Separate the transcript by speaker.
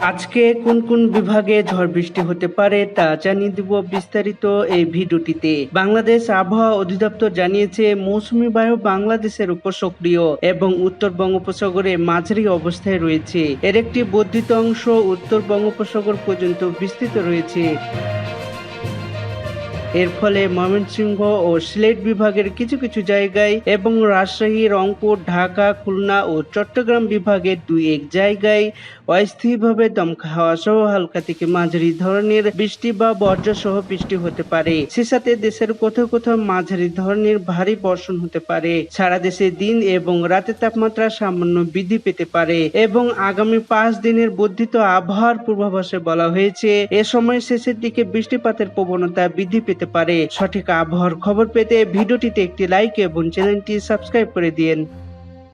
Speaker 1: আজকে কোন কোন বিভাগে ঝড় বৃষ্টি হতে পারে তা জানিয়ে দিব বিস্তারিত এই ভিডিওটিতে। বাংলাদেশ আবহাওয়া অধিদপ্তর জানিয়েছে, মৌসুমি বায়ু বাংলাদেশের উপর সক্রিয় এবং উত্তর বঙ্গোপসাগরে মাঝারি অবস্থায় রয়েছে। এর একটি বর্ধিত অংশ উত্তর বঙ্গোপসাগর পর্যন্ত বিস্তৃত রয়েছে। এর ফলে ময়মনসিংহ ও সিলেট বিভাগের কিছু কিছু জায়গায় এবং রাজশাহী, রংপুর, ঢাকা, খুলনা ও চট্টগ্রাম বিভাগের দুই এক জায়গায় অস্থায়ীভাবে দমকা হাওয়া সহ হালকা থেকে মাঝারি ধরনের বৃষ্টি বা বর্জ্য সহ বৃষ্টি হতে পারে। সে সাথে দেশের কোথাও কোথাও মাঝারি ধরনের ভারী বর্ষণ হতে পারে। সারা দেশে দিন এবং রাতের তাপমাত্রা সামান্য বৃদ্ধি পেতে পারে এবং আগামী পাঁচ দিনের বর্ধিত আবহাওয়ার পূর্বাভাসে বলা হয়েছে, এ সময় শেষের দিকে বৃষ্টিপাতের প্রবণতা বৃদ্ধি পেতে পারে। সঠিক আবহাওয়ার খবর পেতে ভিডিওটিতে একটি লাইক এবং চ্যানেলটি সাবস্ক্রাইব করে দিন।